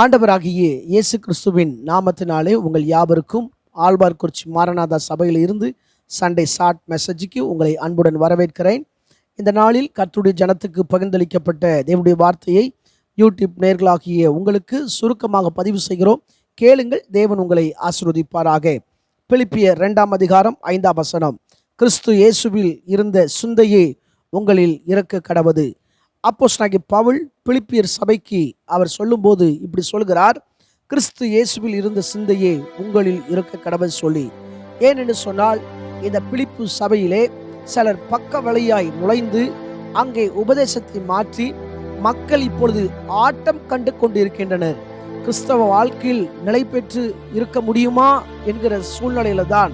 ஆண்டவராகிய இயேசு கிறிஸ்துவின் நாமத்தினாலே உங்கள் யாவருக்கும் ஆழ்வார்குறிச்சி மாரநாதா சபையில் இருந்து சண்டே ஷார்ட் மெசேஜுக்கு உங்களை அன்புடன் வரவேற்கிறேன். இந்த நாளில் கர்த்துடைய ஜனத்துக்கு பகிர்ந்தளிக்கப்பட்ட தேவனுடைய வார்த்தையை யூடியூப் நேர்களாகிய உங்களுக்கு சுருக்கமாக பதிவு செய்கிறோம். கேளுங்கள் தேவன் உங்களை ஆசிர்வதிப்பாராக. பிலிப்பியர் ரெண்டாம் அதிகாரம் ஐந்தாம் வசனம். கிறிஸ்து இயேசுவில் இருந்த சுந்தையே உங்களில் இறக்க கடவது. அப்போஸ்தலனாகிய பவுல் பிலிப்பியர் சபைக்கு அவர் சொல்லும்போது இப்படி சொல்கிறார் கிறிஸ்து இயேசுவில் இருந்த சிந்தையே உங்களில் இருக்க கடவுள் சொல்லி. ஏனென்று சொன்னால் இந்த பிலிப்பு சபையிலே சிலர் பக்க வழியாய் நுழைந்து அங்கே உபதேசத்தை மாற்றி மக்கள் இப்பொழுது ஆட்டம் கண்டு கொண்டிருக்கின்றனர். கிறிஸ்தவ வாழ்க்கையில் நிலை பெற்று இருக்க முடியுமா என்கிற சூழ்நிலையில தான்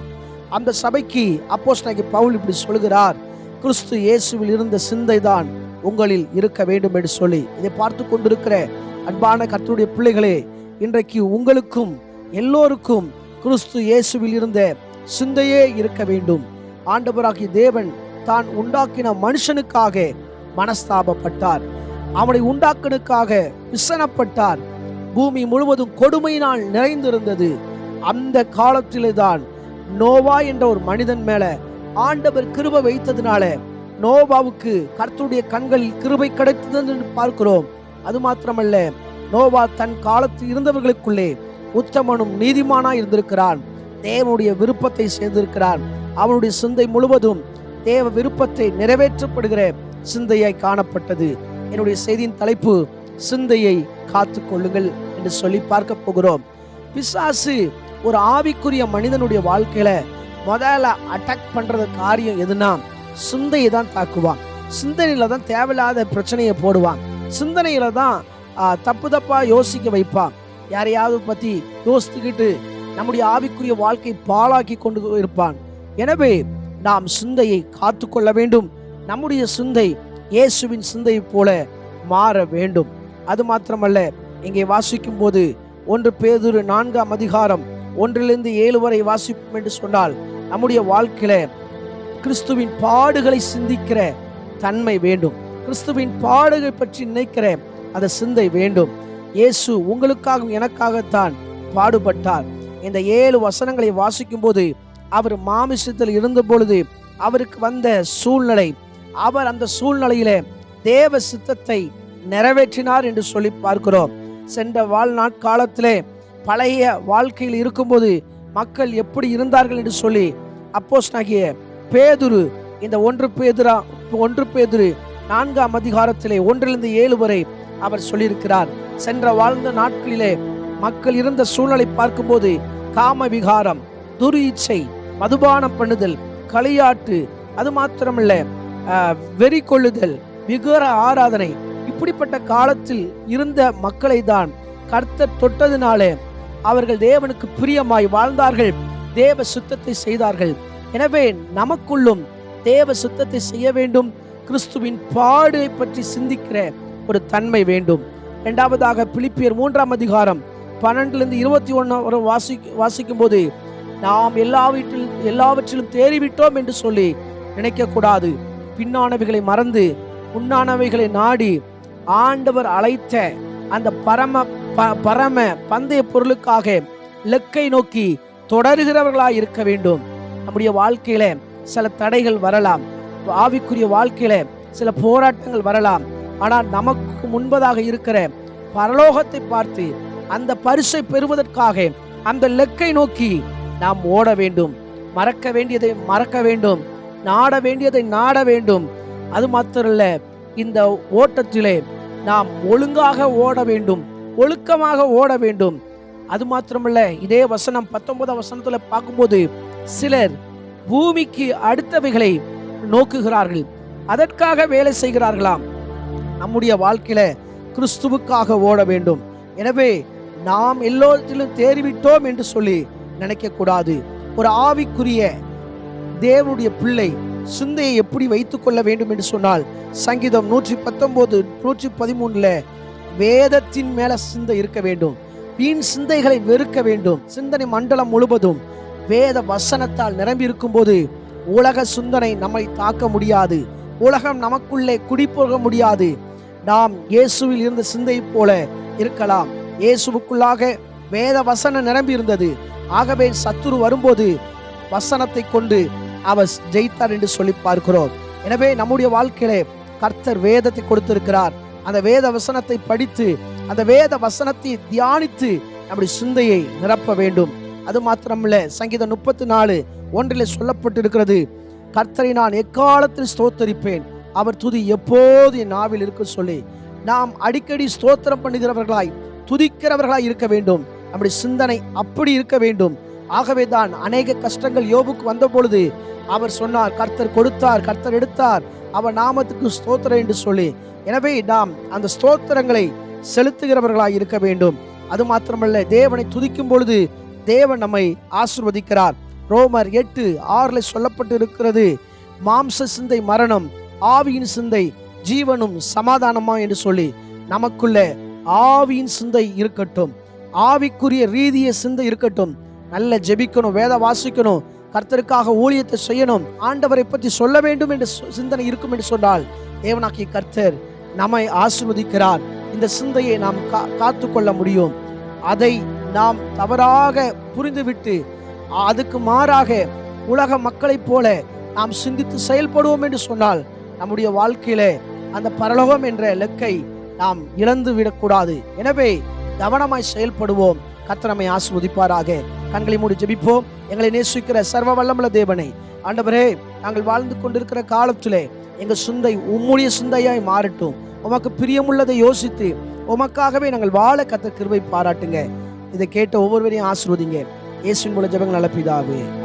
அந்த சபைக்கு அப்போஸ்தலனாகிய பவுல் இப்படி சொல்கிறார் கிறிஸ்து இயேசுவில் இருந்த சிந்தை தான் உங்களில் இருக்க வேண்டும் என்று சொல்லி இதை பார்த்து கொண்டிருக்கிற அன்பான கர்த்தருடைய பிள்ளைகளே இன்றைக்கு உங்களுக்கும் எல்லோருக்கும் கிறிஸ்து இயேசுவில் இருந்த சிந்தையே இருக்க வேண்டும். ஆண்டவராகிய தேவன் தான் உண்டாக்கின மனுஷனுக்காக மனஸ்தாபப்பட்டார். அவனை உண்டாக்கனுக்காக விசனப்பட்டார். பூமி முழுவதும் கொடுமையினால் நிறைந்திருந்தது. அந்த காலத்திலே தான் நோவா என்ற ஒரு மனிதன் மேல ஆண்டவர் கிருப வைத்ததுனால நோவாவுக்கு கர்த்தருடைய கண்களில் கிருபை கிடைத்தது என்று பார்க்கிறோம். அது மாத்திரமல்ல நோவா தன் காலத்தில் இருந்தவர்களுக்குள்ளே உத்தமனும் நீதிமானா இருந்திருக்கிறான். தேவனுடைய விருப்பத்தை செய்திருக்கிறான் அவனுடைய சிந்தை முழுவதும் தேவ விருப்பத்தை நிறைவேற்றப்படுகிற சிந்தையாய் காணப்பட்டது. என்னுடைய செய்தியின் தலைப்பு சிந்தையை காத்து கொள்ளுங்கள் என்று சொல்லி பார்க்க போகிறோம். பிசாசு ஒரு ஆவிக்குரிய மனிதனுடைய வாழ்க்கையில முதல்ல அட்டாக் பண்றது காரியம் எதுனா சிந்தையை தான் தாக்குவான். சிந்தனையில தான் தேவையில்லாத பிரச்சனையை போடுவான். சிந்தனையில தான் தப்பு தப்பா யோசிக்க வைப்பான். யாரையாவது பத்தி யோசித்துக்கிட்டு நம்முடைய ஆவிக்குரிய வாழ்க்கை பாழாக்கி கொண்டு இருப்பான். எனவே நாம் சிந்தையை காத்து கொள்ள வேண்டும். நம்முடைய சிந்தை இயேசுவின் சிந்தையை போல மாற வேண்டும். அது மாத்திரமல்ல இங்கே வாசிக்கும் போது ஒன்று பேதொரு நான்காம் அதிகாரம் ஒன்றிலிருந்து ஏழு வரை வாசிப்போம் என்று சொன்னால் நம்முடைய வாழ்க்கையில கிறிஸ்துவின் பாடுகளை சிந்திக்கிற தன்மை வேண்டும். கிறிஸ்துவின் பாடுகள் பற்றி நினைக்கிற அந்த சிந்தை வேண்டும். இயேசு உங்களுக்காகவும் எனக்காகத்தான் பாடுபட்டார். இந்த ஏழு வசனங்களை வாசிக்கும் போது அவர் மாமிசத்தில் இருந்த பொழுது அவருக்கு வந்த சூழ்நிலை அவர் அந்த சூழ்நிலையில தேவ சித்தத்தை நிறைவேற்றினார் என்று சொல்லி பார்க்கிறோம். சென்ற வாழ்நாட்காலத்திலே பழைய வாழ்க்கையில் இருக்கும்போது மக்கள் எப்படி இருந்தார்கள் என்று சொல்லி அப்போஸ் நாகிய பேதுரு இந்த ஒன்று பேதுரா ஒன்று பேதுரு நான்காம் அதிகாரத்திலே ஒன்றிலிருந்து ஏழு வரை அவர் சொல்லியிருக்கிறார். சென்ற வாழ்ந்த நாட்களிலே மக்கள் இருந்த சூழ்நிலை பார்க்கும்போது காம விகாரம் துரு இச்சை மதுபானம் பண்ணுதல் களியாட்டு அது மாத்திரமல்ல ஆஹ், வெறி கொள்ளுதல் விகார ஆராதனை இப்படிப்பட்ட காலத்தில் இருந்த மக்களை தான் கர்த்தர் தொட்டதினாலே அவர்கள் தேவனுக்கு பிரியமாய் வாழ்ந்தார்கள் தேவ சுத்தத்தை செய்தார்கள். எனவே நமக்குள்ளும் தேவ சுத்தத்தை செய்ய வேண்டும். கிறிஸ்துவின் பாடை பற்றி சிந்திக்கிற ஒரு தன்மை வேண்டும். இரண்டாவதாக பிலிப்பியர் மூன்றாம் அதிகாரம் பன்னெண்டுலேருந்து இருபத்தி ஒன்று வரை வாசி வாசிக்கும் போது நாம் எல்லாவற்றில் எல்லாவற்றிலும் தேறிவிட்டோம் என்று சொல்லி நினைக்கக்கூடாது. பின்னானவைகளை மறந்து முன்னானவைகளை நாடி ஆண்டவர் அழைத்த அந்த பரம ப- பரம பந்தய பொருளுக்காக இலக்கை நோக்கி தொடருகிறவர்களாய் இருக்க வேண்டும். நம்முடைய வாழ்க்கையில சில தடைகள் வரலாம். ஆவிக்குரிய வாழ்க்கையில சில போராட்டங்கள் வரலாம். ஆனால் நமக்கு முன்பதாக இருக்கிற பரலோகத்தை பார்த்து அந்த பரிசை பெறுவதற்காக அந்த லெக்கை நோக்கி நாம் ஓட வேண்டும். மறக்க வேண்டியதை மறக்க வேண்டும். நாட வேண்டியதை நாட வேண்டும். அது மாத்திரல்ல இந்த ஓட்டத்திலே நாம் ஒழுங்காக ஓட வேண்டும். ஒழுக்கமாக ஓட வேண்டும். அது மாத்திரமல்ல இதே வசனம் பத்தொன்பதாம் வசனத்துல பார்க்கும்போது சிலர் பூமிக்கு அடுத்தவைகளை நோக்குகிறார்கள். அதற்காக வேலை செய்கிறார்களாம். நம்முடைய வாழ்க்கையில கிறிஸ்துவுக்காக ஓட வேண்டும். எனவே நாம் எல்லோரத்திலும் தேறிவிட்டோம் என்று சொல்லி நினைக்க கூடாது ஒரு ஆவிக்குரிய தேவனுடைய பிள்ளை சிந்தையை எப்படி வைத்துக் கொள்ள வேண்டும் என்று சொன்னால் சங்கீதம் நூற்றி பத்தொன்பது நூற்றி பதிமூணுல வேதத்தின் மேல சிந்தை இருக்க வேண்டும். வீண் சிந்தைகளை வெறுக்க வேண்டும். சிந்தனை மண்டலம் முழுவதும் வேத வசனத்தால் நிரம்பி இருக்கும்போது உலக சிந்தனை நம்மை தாக்க முடியாது. உலகம் நமக்குள்ளே குடிப்போக முடியாது. நாம் இயேசுவில் இருந்த சிந்தை போல இருக்கலாம். இயேசுவுக்குள்ளாக வேத வசனம் நிரம்பி இருந்தது ஆகவே சத்துரு வரும்போது வசனத்தை கொண்டு அவர் ஜெயித்தார் என்று சொல்லி பார்க்கிறோம். எனவே நம்முடைய வாழ்க்கையிலே கர்த்தர் வேதத்தை கொடுத்திருக்கிறார். அந்த வேத வசனத்தை படித்து அந்த வேத வசனத்தை தியானித்து நம்முடைய சிந்தையை நிரப்ப வேண்டும். அது மாத்திரமில்ல சங்கீதம் முப்பத்தி நாலு ஒன்றில் சொல்லப்பட்டிருக்கிறது கர்த்தரை நான் எக்காலத்தில் ஸ்தோத்தரிப்பேன்? அவர் துதி எப்போது என் நாவில் இருக்கும் சொல்லி. நாம் அடிக்கடி ஸ்தோத்திரம் பண்ணுகிறவர்களாய் துதிக்கிறவர்களாய் இருக்க வேண்டும். நம்முடைய சிந்தனை அப்படி இருக்க வேண்டும். ஆகவே தான் அநேக கஷ்டங்கள் யோபுக்கு வந்த பொழுது அவர் சொன்னார் கர்த்தர் கொடுத்தார் கர்த்தர் எடுத்தார் அவர் நாமத்துக்கு ஸ்தோத்திரம் என்று சொல்லி. எனவே நாம் அந்த ஸ்தோத்திரங்களை செலுத்துகிறவர்களாய் இருக்க வேண்டும். அது மாத்திரமல்ல தேவனை துதிக்கும் பொழுது தேவன் நம்மை ஆசிர்வதிக்கிறார். ரோமர் எட்டு ஆறுல சொல்லப்பட்டு இருக்கிறது மாம்ச சிந்தை மரணம் ஆவியின் சிந்தை ஜீவனும் சமாதானமா? என்று சொல்லி நமக்குள்ள ஆவியின் சிந்தை இருக்கட்டும் ஆவிக்குரிய ரீதிய சிந்தை இருக்கட்டும். நல்ல ஜெபிக்கணும் வேத வாசிக்கணும் கர்த்தருக்காக ஊழியத்தை செய்யணும் ஆண்டவரை பற்றி சொல்ல வேண்டும் என்று சிந்தனை இருக்கும் என்று சொன்னால் தேவனாகிய கர்த்தர் நம்மை ஆசிர்வதிக்கிறார். இந்த சிந்தையை நாம் கா காத்து கொள்ள முடியும். அதை நாம் தவறாக புரிந்துவிட்டு அதுக்கு மாறாக உலக மக்களைப் போல நாம் சிந்தித்து செயல்படுவோம் என்று சொன்னால் நம்முடைய வாழ்க்கையில அந்த பரலோகம் என்ற இலக்கை நாம் இழந்து விடக்கூடாது. எனவே கவனமாய் செயல்படுவோம். கத்தனமை ஆஸ்வதிப்பாராக கண்களை மூடி ஜெபிப்போம். எங்களை நேசிக்கிற சர்வ வல்லமுள்ள தேவனை ஆண்டவரே நாங்கள் வாழ்ந்து கொண்டிருக்கிற காலத்திலே எங்கள் சிந்தை உம்முடைய சிந்தையாய் மாறட்டும். உமக்கு பிரியமுள்ளதை யோசித்து உமக்காகவே நாங்கள் வாழ கத்த கிருவை பாராட்டுங்க. இதை கேட்ட ஒவ்வொருவரையும் ஆசிர்வதிங்க. இயேசுவின் மூல ஜபங்கள் நல்ல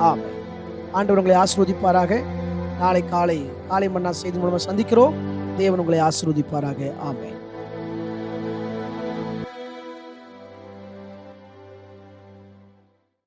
ஆம் ஆண்டவர் உங்களை ஆசிர்வதிப்பாராக. நாளை காலை காலை மன்னா செய்தி மூலமாக சந்திக்கிறோம். தேவன் உங்களை ஆசிர்வதிப்பாராக. ஆமென்.